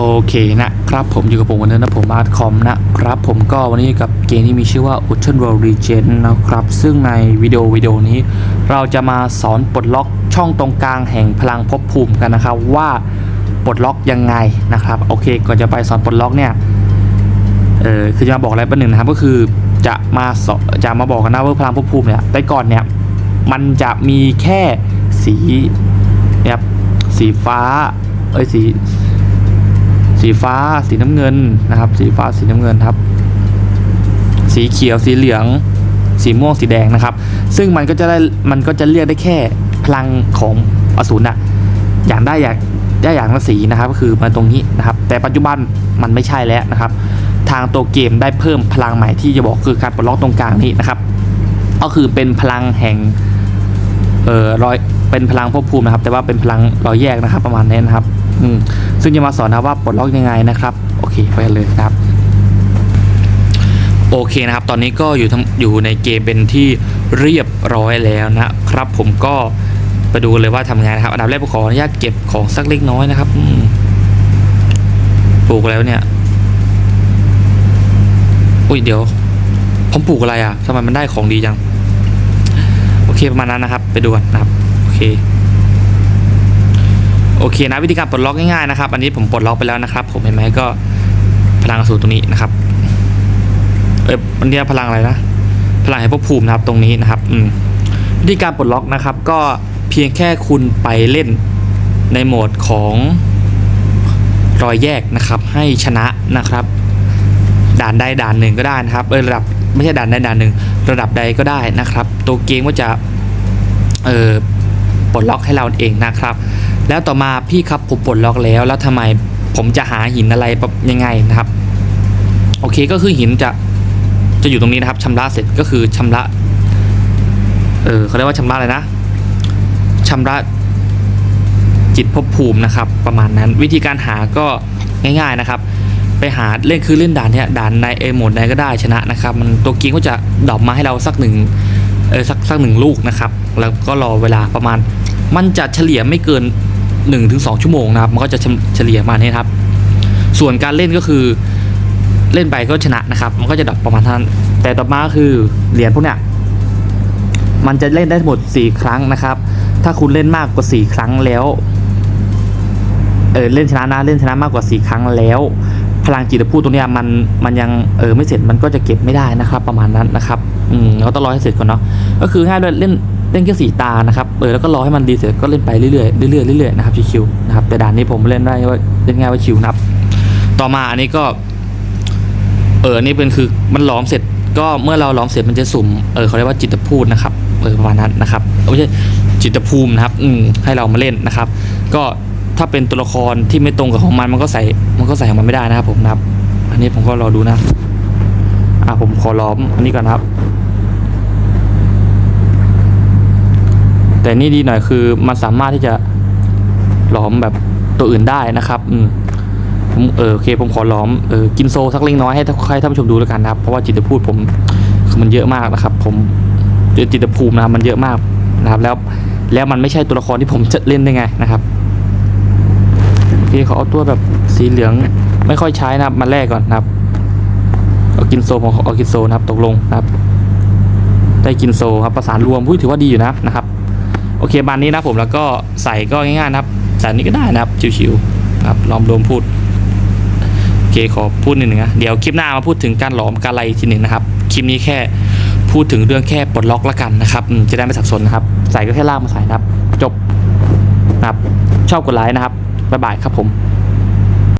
โอเคนะครับผมอยู่กับผมวันนี้นะผมอาร์ตคอมนะครับผมก็วันนี้กับเกมที่มีชื่อว่า Ocean World Regen นะครับ ซึ่งในวิดีโอวิดีโอนี้ เราจะมาสอนปลดล็อกช่องตรงกลางแห่งพลังภพภูมิกันนะครับ ว่าปลดล็อกยังไงนะครับโอเคก่อนจะไปสอนปลดล็อกเนี่ยเออคือจะมาบอกอะไรประหนึ่งนะครับก็คือจะมาสอนจะมาบอกกันนะว่าพลังภพภูมิเนี่ยแต่ก่อนเนี่ยมันจะมีแค่สีเนี่ยสีฟ้าเอ้ยสี สีฟ้าสีน้ำเงินนะครับ สีฟ้าสีน้ำเงินครับ สีเขียวสีเหลือง สีม่วงสีแดงนะครับ ซึ่งมันก็จะได้มันก็จะเรียกได้แค่พลังของอสูรนะอย่างได้อย่างได้อย่างละสีนะครับก็คือมาตรงนี้นะครับ แต่ปัจจุบันมันไม่ใช่แล้วนะครับ ทางตัวเกมได้เพิ่มพลังใหม่ที่จะบอกคือการปลดล็อกตรงกลางนี้นะครับ ก็คือเป็นพลังแห่งเอ่อรอยเป็นพลังภพภูมินะครับ แต่ว่าเป็นพลังรอยแยกนะครับ ประมาณนี้นะครับ อืมซึ่งจะมาสอนนะว่าปลดล็อกยังไงนะครับ โอเคไปเลยนะครับ โอเคนะครับ ตอนนี้ก็อยู่ทั้งอยู่ในเกมเป็นที่เรียบร้อยแล้วนะครับ ผมก็ไปดูเลยว่าทำไงนะครับอันดับแรกผมขออนุญาตเก็บของสักเล็กน้อยนะครับปลูกแล้วเนี่ยอุ้ยเดี๋ยว ผมปลูกอะไรอะทำไมมันได้ของดีจัง โอเคประมาณนั้นนะครับ ไปดูกันนะครับ โอเค โอเคนะวิธีการปลดล็อกง่ายๆนะครับอันนี้ผมปลดล็อกไปแล้วนะครับ ผมเห็นไหมก็พลังสูตรตรงนี้นะครับเออมันเรียกพลังอะไรนะ พลังให้ภพภูมินะครับตรงนี้นะครับอืมวิธีการปลดล็อกนะครับ ก็เพียงแค่คุณไปเล่นในโหมดของรอยแยกนะครับ ให้ชนะนะครับ ด่านใดด่านหนึ่งก็ได้นะครับเออระดับไม่ใช่ด่านใดด่านหนึ่งระดับใดก็ได้นะครับ ตัวเกมก็จะเออปลดล็อกให้เราเองนะครับ แล้วต่อมาพี่ครับผมปลดล็อกแล้ว แล้วทำไมผมจะหาหินอะไรแบบยังไงนะครับ โอเคก็คือหินจะจะอยู่ตรงนี้นะครับชำระเสร็จก็คือชำระ เออเขาเรียกว่าชำระอะไรนะชำระจิตภพภูมินะครับ ประมาณนั้น วิธีการหาก็ง่าย ๆนะครับ ไปหาเล่นคือเล่นด่านเนี้ยด่านในเอโหมดใดก็ได้ชนะนะครับ มันตัวเกมก็จะดอปมาให้เราสักหนึ่งเออสักสักหนึ่งลูกนะครับ แล้วก็รอเวลาประมาณ มันจะเฉลี่ยไม่เกิน 1นถึงสชั่วโมงนะครับ มันก็จะเฉลี่ยมาเนี่ยครับ ส่วนการเล่นก็คือเล่นไปก็ชนะนะครับ มันก็จะดรอประมาณนั้นแต่ต่อมาคือเหรียญพวกเนี้ยมันจะเล่นได้หมด 4 ครั้งนะครับ ถ้าคุณเล่นมากกว่า 4 ครั้งแล้วเออเล่นชนะนะเล่นชนะมากกว่า 4 ครั้งแล้ว พลังจิตพูดตรงเนี้ยมันมันยังเออไม่เสร็จมันก็จะเก็บไม่ได้นะครับ ประมาณนั้นนะครับ อืมเราต้องรอให้เสร็จก่อนเนาะก็คือง่ายด้เล่น เล่นแค่สีตานะครับเออแล้วก็รอให้มันดีเสร็จก็เล่นไปเรื่อยๆเรื่อยๆเรื่อยๆนะครับชิวๆนะครับแต่ด่านนี้ผมเล่นได้ว่าเล่นง่ายว่าชิวนับ ต่อมาอันนี้ก็ เอออันนี่เป็นคือมันล้อมเสร็จก็เมื่อเราล้อมเสร็จมันจะสุ่มเออเขาเรียกว่าจิตพูดนะครับเออประมาณนั้นนะครับไม่ใช่จิตภูมินะครับ อืมให้เรามาเล่นนะครับ ก็ถ้าเป็นตัวละครที่ไม่ตรงกับของมันมันก็ใส่มันก็ใส่ของมันไม่ได้นะครับผมนะครับ อันนี้ผมก็รอดูนะ อ่าผมขอล้อมอันนี้ก่อนนะครับ แต่นี่ดีหน่อยคือมันสามารถที่จะล้อมแบบตัวอื่นได้นะครับอืมผมเออโอเคผมขอล้อมเออกินโซสักเล็กน้อยให้ให้ท่านผู้ชมดูแล้วกันนะครับ เพราะว่าจิตพูดผมคือมันเยอะมากนะครับ ผมจิตภูมินะครับมันเยอะมากนะครับ แล้วแล้วมันไม่ใช่ตัวละครที่ผมจะเล่นได้ไงนะครับโอเคเขาเอาตัวแบบสีเหลืองไม่ค่อยใช้นะครับมาแลกก่อนนะครับเอากินโซผมเอากินโซนะครับตกลงนะครับ ได้กินโซครับประสานรวมพูดถือว่าดีอยู่นะนะครับ โอเคบานนี้นะผมแล้วก็ใส่ก็ง่ายๆนะครับใส่นี้ก็ได้นะครับชิวๆครับลอมรวมพูดโอเคขอพูดหนึ่งนะเดี๋ยวคลิปหน้ามาพูดถึงการหลอมการอะไรอีกทีหนึ่งนะครับคลิปนี้แค่พูดถึงเรื่องแค่ปลดล็อกละกันนะครับจะได้ไม่สับสนนะครับ ใส่ก็แค่ลากมาใส่นะครับ จบนะครับชอบกดไลค์นะครับบ๊ายบายครับผม